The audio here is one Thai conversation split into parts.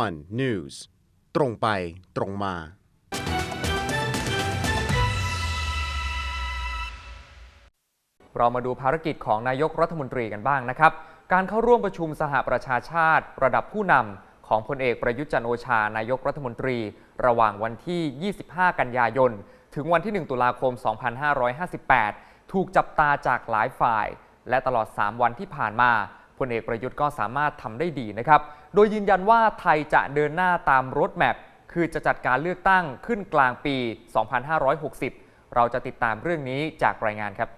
One News ตรงไปตรงมา เรามาดูภารกิจของนายกรัฐมนตรีกันบ้างนะครับ การเข้าร่วมประชุมสหประชาชาติ ระดับผู้นำของพลเอกประยุทธ์จันโอชานายกรัฐมนตรี ระหว่างวันที่ 25 กันยายน ถึงวันที่ 1 ตุลาคม 2558 ถูกจับตาจากหลายฝ่าย และตลอด 3 วันที่ผ่านมา ลเอกประยุทธ์ก็สามารถทำได้ดีนะครับ โดยยืนยันว่าไทยจะเดินหน้าตามรถแมพคือจะจัดการเลือกตั้งขึ้นกลางปี 2560 เราจะติดตามเรื่องนี้จากรายงานครับ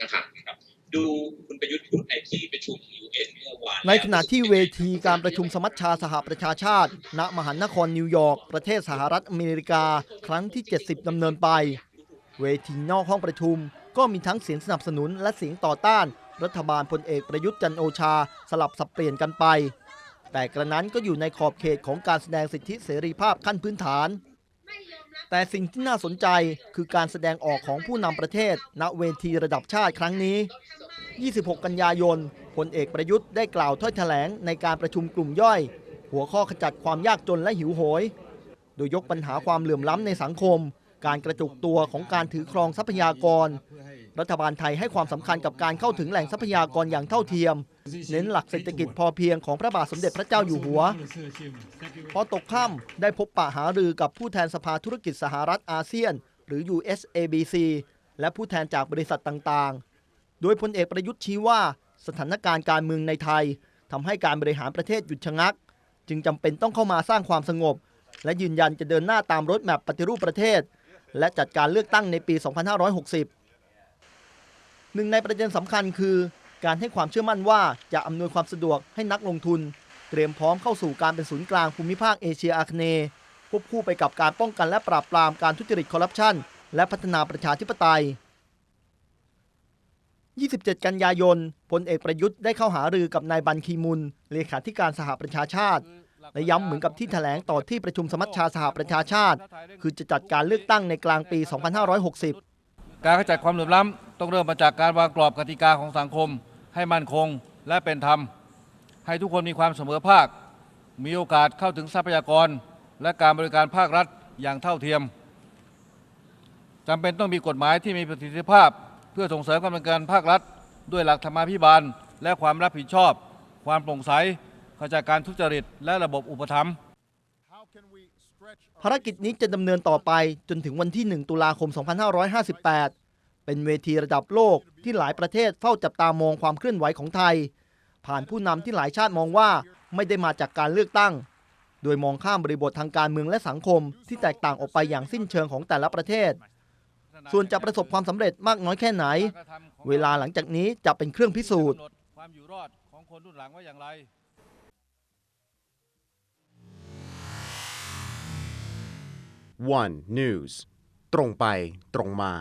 นะครับดูคุณประยุทธ์พูดในที่ประชุม ในขณะที่เวทีการประชุมสมัชชาสหประชาชาติ ณ มหานครนิวยอร์ก ประเทศสหรัฐอเมริกา ครั้งที่ 70 ดำเนินไป เวทีนอกห้องประชุม ก็มีทั้งเสียงสนับสนุนและเสียงต่อต้าน รัฐบาลพลเอกประยุทธ์จันโอชา สลับสับเปลี่ยนกันไป แต่กระนั้นก็อยู่ในขอบเขตของการแสดงสิทธิเสรีภาพขั้นพื้นฐาน แต่สิ่งที่น่าสนใจคือการแสดงออกของผู้นำประเทศ ณ เวทีระดับชาติครั้งนี้ 26 กันยายน พลเอกประยุทธ์ได้กล่าวถ้อยแถลงในการประชุมกลุ่มย่อย หัวข้อขจัดความยากจนและหิวโหย โดยยกปัญหาความเหลื่อมล้ำในสังคม การกระจุกตัวของการถือครองทรัพยากร รัฐบาลไทยให้ความสำคัญกับการเข้าถึงแหล่งทรัพยากรอย่างเท่าเทียม เน้นหลักเศรษฐกิจพอเพียงของพระบาทสมเด็จพระเจ้าอยู่หัว พอตกค่ำได้พบปะหารือกับผู้แทนสภาธุรกิจสหรัฐอาเซียน หรือ USABC และผู้แทนจากบริษัทต่างๆ โดยพลเอกประยุทธ์ชี้ว่า สถานการณ์การเมืองในไทยทำให้การบริหารประเทศหยุดชะงัก จึงจำเป็นต้องเข้ามาสร้างความสงบ และยืนยันจะเดินหน้าตามรถแมพปฏิรูปประเทศ และจัดการเลือกตั้งในปี 2560 หนึ่งในประเด็นสำคัญคือ การให้ความเชื่อมั่นว่าจะอำนวยความสะดวกให้นักลงทุน เตรียมพร้อมเข้าสู่การเป็นศูนย์กลางภูมิภาคเอเชียอาคเนย์ควบคู่ไปกับการป้องกันและปราบปรามการทุจริตคอร์รัปชันและพัฒนาประชาธิปไตย 27 กันยายนพลเอกประยุทธ์ได้เข้าหารือกับนายบันคีมุนเลขาธิการสหประชาชาติและย้ำเหมือนกับที่แถลงต่อที่ประชุมสมัชชาสหประชาชาติ คือจะจัดการเลือกตั้งในกลางปี 2560 การขจัดความเหลื่อมล้ำต้องเริ่มมาจากการวางกรอบกติกาของสังคม ให้มั่นคงและเป็นธรรม ให้ทุกคนมีความเสมอภาค มีโอกาสเข้าถึงทรัพยากร และการบริการภาครัฐอย่างเท่าเทียมจำเป็นต้องมีกฎหมายที่มีประสิทธิภาพ เพื่อส่งเสริมการบริการภาครัฐ ด้วยหลักธรรมาภิบาล และความรับผิดชอบ ความโปร่งใสขจัดการทุจริต และระบบอุปถัมภ์ภารกิจนี้จะดำเนินต่อไปจนถึงวันที่ 1 ตุลาคม 2558 เป็นเวทีระดับโลกที่หลายประเทศเฝ้าจับตามองความเคลื่อนไหวของไทย ผ่านผู้นำที่หลายชาติมองว่าไม่ได้มาจากการเลือกตั้ง โดยมองข้ามบริบททางการเมืองและสังคมที่แตกต่างออกไปอย่างสิ้นเชิงของแต่ละประเทศ ส่วนจะประสบความสำเร็จมากน้อยแค่ไหน เวลาหลังจากนี้จะเป็นเครื่องพิสูจน์ ความอยู่รอดของคนรุ่นหลังว่าอย่างไร One News ตรงไปตรงมา